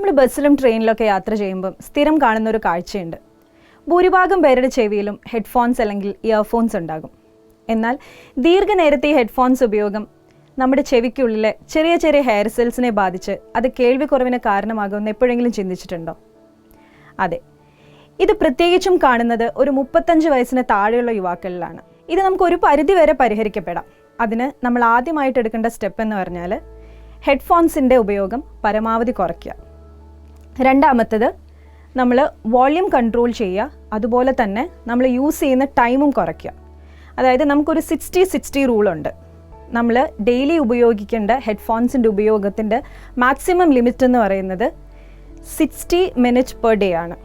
നമ്മൾ ബസ്സിലും ട്രെയിനിലൊക്കെ യാത്ര ചെയ്യുമ്പം സ്ഥിരം കാണുന്ന ഒരു കാഴ്ചയുണ്ട്. ഭൂരിഭാഗം പേരുടെ ചെവിയിലും ഹെഡ്ഫോൺസ് അല്ലെങ്കിൽ ഇയർഫോൺസ് ഉണ്ടാകും. എന്നാൽ ദീർഘനേരത്തെ ഈ ഹെഡ്ഫോൺസ് ഉപയോഗം നമ്മുടെ ചെവിക്കുള്ളിലെ ചെറിയ ചെറിയ ഹെയർ സെൽസിനെ ബാധിച്ച് അത് കേൾവിക്കുറവിന് കാരണമാകുമെന്ന് എപ്പോഴെങ്കിലും ചിന്തിച്ചിട്ടുണ്ടോ? അതെ. ഇത് പ്രത്യേകിച്ചും കാണുന്നത് ഒരു മുപ്പത്തഞ്ച് വയസ്സിന് താഴെയുള്ള യുവാക്കളിലാണ്. ഇത് നമുക്ക് ഒരു പരിധി വരെ പരിഹരിക്കപ്പെടാം. അതിന് നമ്മൾ ആദ്യമായിട്ട് എടുക്കേണ്ട സ്റ്റെപ്പ് എന്ന് പറഞ്ഞാൽ ഹെഡ്ഫോൺസിന്റെ ഉപയോഗം പരമാവധി കുറയ്ക്കുക. രണ്ടാമത്തത് നമ്മൾ വോള്യൂം കൺട്രോൾ ചെയ്യുക. അതുപോലെ തന്നെ നമ്മൾ യൂസ് ചെയ്യുന്ന ടൈമും കുറയ്ക്കുക. അതായത് നമുക്കൊരു സിക്സ്റ്റി സിക്സ്റ്റി റൂളുണ്ട് നമ്മൾ ഡെയിലി ഉപയോഗിക്കേണ്ട ഹെഡ്ഫോൺസിന്റെ ഉപയോഗത്തിന്റെ മാക്സിമം ലിമിറ്റ് എന്ന് പറയുന്നത് സിക്സ്റ്റി മിനിറ്റ് പെർ ഡേ ആണ്.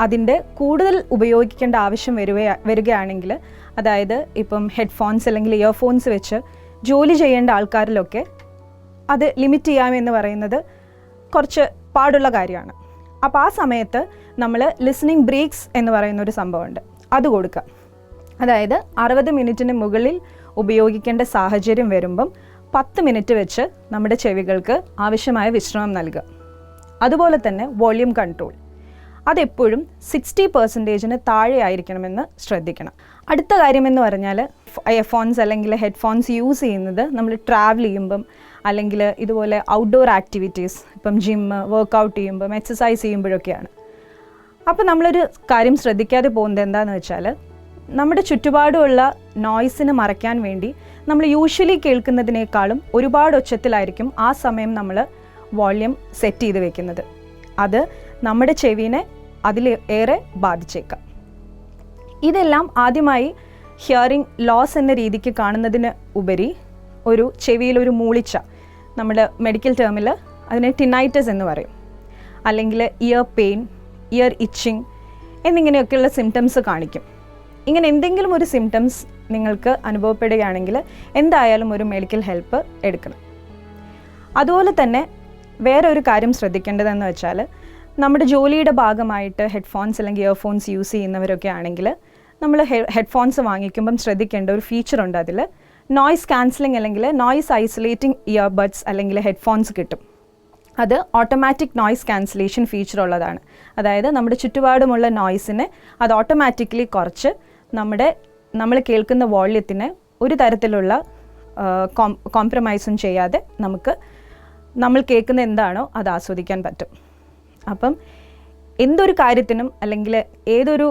അതിന്റെ കൂടുതൽ ഉപയോഗിക്കേണ്ട ആവശ്യം വരുക വരികയാണെങ്കിൽ അതായത് ഇപ്പം ഹെഡ്ഫോൺസ് അല്ലെങ്കിൽ ഇയർഫോൺസ് വെച്ച് ജോലി ചെയ്യേണ്ട ആൾക്കാരിലൊക്കെ അത് ലിമിറ്റ് ചെയ്യാമെന്ന് പറയുന്നത് കുറച്ച് പാടുള്ള കാര്യമാണ്. അപ്പോൾ ആ സമയത്ത് നമ്മൾ ലിസണിങ് ബ്രേക്സ് എന്ന് പറയുന്ന ഒരു സംഭവമുണ്ട്. അത് കൊടുക്കുക അതായത് അറുപത് മിനിറ്റിന് മുകളിൽ ഉപയോഗിക്കേണ്ട സാഹചര്യം വരുമ്പം പത്ത് മിനിറ്റ് വെച്ച് നമ്മുടെ ചെവികൾക്ക് ആവശ്യമായ വിശ്രമം നൽകുക. അതുപോലെ തന്നെ വോള്യൂം കൺട്രോൾ. അതെപ്പോഴും സിക്സ്റ്റി പെർസെന്റേജിന് താഴെ ആയിരിക്കണമെന്ന് ശ്രദ്ധിക്കണം. അടുത്ത കാര്യമെന്ന് പറഞ്ഞാൽ എയർഫോൺസ് അല്ലെങ്കിൽ ഹെഡ്ഫോൺസ് യൂസ് ചെയ്യുന്നത് നമ്മൾ ട്രാവൽ ചെയ്യുമ്പം അല്ലെങ്കിൽ ഇതുപോലെ ഔട്ട്ഡോർ ആക്ടിവിറ്റീസ് ഇപ്പം ജിമ്മ് വർക്കൗട്ട് ചെയ്യുമ്പം എക്സസൈസ് ചെയ്യുമ്പോഴൊക്കെയാണ്. അപ്പോൾ നമ്മളൊരു കാര്യം ശ്രദ്ധിക്കാതെ പോകുന്നത് എന്താണെന്ന് വെച്ചാൽ നമ്മുടെ ചുറ്റുപാടുമുള്ള നോയ്സിന് മറയ്ക്കാൻ വേണ്ടി നമ്മൾ യൂഷ്വലി കേൾക്കുന്നതിനേക്കാളും ഒരുപാട് ഒച്ചത്തിലായിരിക്കും ആ സമയം നമ്മൾ വോള്യം സെറ്റ് ചെയ്ത് വെക്കുന്നത്. അത് നമ്മുടെ ചെവിനെ അതിൽ ഏറെ ബാധിച്ചേക്കാം. ഇതെല്ലാം ആദ്യമായി ഹിയറിംഗ് ലോസ് എന്ന രീതിക്ക് കാണുന്നതിന് ഉപരി ഒരു ചെവിയിൽ ഒരു മൂളിച്ച നമ്മുടെ മെഡിക്കൽ ടേമിൽ അതിനെ ടിനൈറ്റസ് എന്ന് പറയും. അല്ലെങ്കിൽ ഇയർ പെയിൻ ഇയർ ഇച്ചിങ് എന്നിങ്ങനെയൊക്കെയുള്ള സിംറ്റംസ് കാണിക്കും. ഇങ്ങനെ എന്തെങ്കിലും ഒരു സിംറ്റംസ് നിങ്ങൾക്ക് അനുഭവപ്പെടുകയാണെങ്കിൽ എന്തായാലും ഒരു മെഡിക്കൽ ഹെൽപ്പ് എടുക്കണം. അതുപോലെ തന്നെ വേറെ ഒരു കാര്യം ശ്രദ്ധിക്കേണ്ടതെന്ന് വെച്ചാൽ നമ്മുടെ ജോലിയുടെ ഭാഗമായിട്ട് ഹെഡ്ഫോൺസ് അല്ലെങ്കിൽ ഇയർഫോൺസ് യൂസ് ചെയ്യുന്നവരൊക്കെ ആണെങ്കിൽ നമ്മൾ ഹെഡ്ഫോൺസ് വാങ്ങിക്കുമ്പം ശ്രദ്ധിക്കേണ്ട ഒരു ഫീച്ചർ ഉണ്ട് അതിൽ. നോയ്സ് ക്യാൻസലിംഗ് അല്ലെങ്കിൽ നോയ്സ് ഐസൊലേറ്റിംഗ് ഇയർബഡ്സ് അല്ലെങ്കിൽ ഹെഡ്ഫോൺസ് കിട്ടും. അത് ഓട്ടോമാറ്റിക് നോയ്സ് ക്യാൻസലേഷൻ ഫീച്ചർ ഉള്ളതാണ്. അതായത് നമ്മുടെ ചുറ്റുപാടുമുള്ള നോയ്സിനെ അത് ഓട്ടോമാറ്റിക്കലി കുറച്ച് നമ്മുടെ നമ്മൾ കേൾക്കുന്ന വോള്യത്തിന് ഒരു തരത്തിലുള്ള കോംപ്രമൈസും ചെയ്യാതെ നമുക്ക് നമ്മൾ കേൾക്കുന്ന എന്താണോ അത് ആസ്വദിക്കാൻ പറ്റും. അപ്പം എന്തൊരു കാര്യത്തിനും അല്ലെങ്കിൽ ഏതൊരു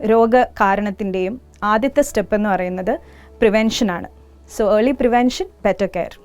രോഗ കാരണത്തിന്റെയും ആദ്യത്തെ സ്റ്റെപ്പ് എന്ന് പറയുന്നത് പ്രിവെൻഷനാണ് so early prevention better care